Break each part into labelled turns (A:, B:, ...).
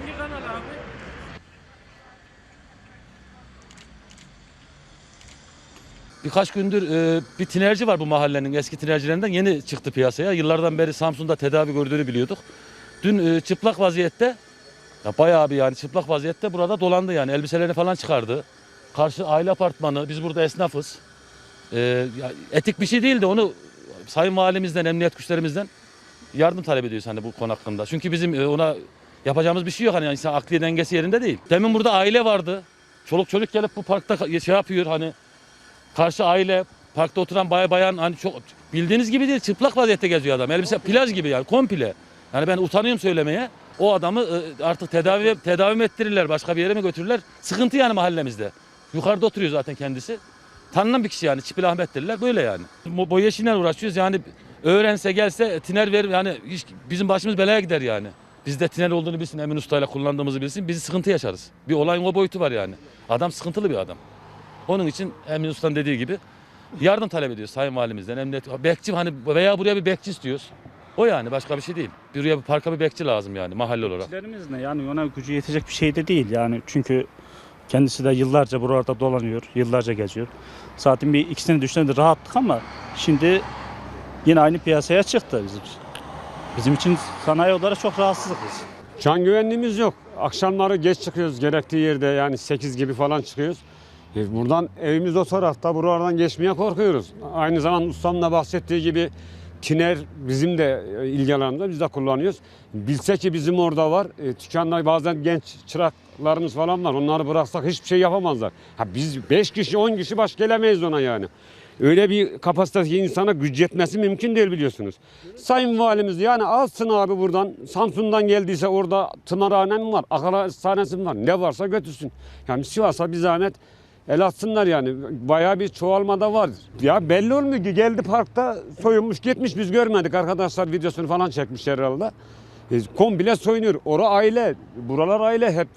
A: Hangi kanal abi?
B: Birkaç gündür e, bir tinerci var bu mahallenin eski tinercilerinden yeni çıktı piyasaya. Yıllardan beri Samsun'da tedavi gördüğünü biliyorduk. Dün e, çıplak vaziyette ya bayağı bir yani çıplak vaziyette burada dolandı yani elbiselerini falan çıkardı. Karşı aile apartmanı biz burada esnafız. E, etik bir şey değil de onu sayın valimizden emniyet güçlerimizden yardım talep ediyoruz hani bu konu hakkında. Çünkü bizim e, ona yapacağımız bir şey yok hani insan akli dengesi yerinde değil. Demin burada aile vardı. Çoluk çocuk gelip bu parkta şey yapıyor hani Karşı aile, parkta oturan bay bayan hani çok bildiğiniz gibi değil çıplak vaziyette geziyor adam. Elbise plaj gibi yani komple. Yani ben utanıyorum söylemeye. O adamı e, artık tedavi tedavi ettirirler, başka bir yere mi götürürler? Sıkıntı yani mahallemizde. Yukarıda oturuyor zaten kendisi. Tanınan bir kişi yani Çipil Ahmet derler böyle yani. Boya işiyle uğraşıyoruz yani öğrense gelse tiner verir yani hiç, bizim başımız belaya gider yani. Bizde tiner olduğunu bilsin Emin Usta'yla kullandığımızı bilsin biz sıkıntı yaşarız. Bir olayın o boyutu var yani. Adam sıkıntılı bir adam. Onun için Emin Usta'nın dediği gibi yardım talep ediyoruz Sayın Valimizden. Emniyet, bekçi hani veya buraya bir bekçi istiyoruz. O yani başka bir şey değil. Buraya bir parka bir bekçi lazım yani mahalle olarak.
C: Bekçilerimiz ne? Yani ona gücü yetecek bir şey de değil. Yani çünkü kendisi de yıllarca buralarda dolanıyor, yıllarca geziyor. Zaten bir ikisini düşündü rahattık ama şimdi yine aynı piyasaya çıktı bizim. Bizim için sanayi olarak çok rahatsızlık biz.
D: Can güvenliğimiz yok. Akşamları geç çıkıyoruz gerektiği yerde yani 8 gibi falan çıkıyoruz. E, Buradan evimiz o tarafta buralardan geçmeye korkuyoruz. Aynı zamanda ustamın da bahsettiği gibi tiner bizim de e, ilgi alanında biz de kullanıyoruz. Bilse ki bizim orada var. E, Dükkanlar bazen genç çıraklarımız falan var. Onları bıraksak hiçbir şey yapamazlar. Ha biz 5 kişi 10 kişi baş gelemeyiz ona yani. Öyle bir kapasitedeki insana güç yetmesi mümkün değil biliyorsunuz. Sayın Valimiz yani alsın abi buradan Samsun'dan geldiyse orada tımarhane mi var, akıl hastanesi var ne varsa götürsün. Yani Sivas'a bir zahmet el atsınlar yani. Bayağı bir çoğalma da var. Ya belli olmuyor ki geldi parkta soyunmuş gitmiş biz görmedik arkadaşlar videosunu falan çekmişler herhalde. E, komple soyunuyor. Ora aile, buralar aile hep.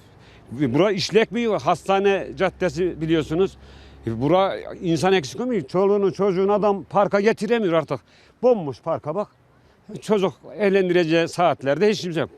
D: Bura işlek bir hastane caddesi biliyorsunuz. Bura insan eksik olmuyor. Çoluğunu çocuğunu adam parka getiremiyor artık. Bomboş parka bak. Çocuk eğlendireceği saatlerde hiç kimse yok.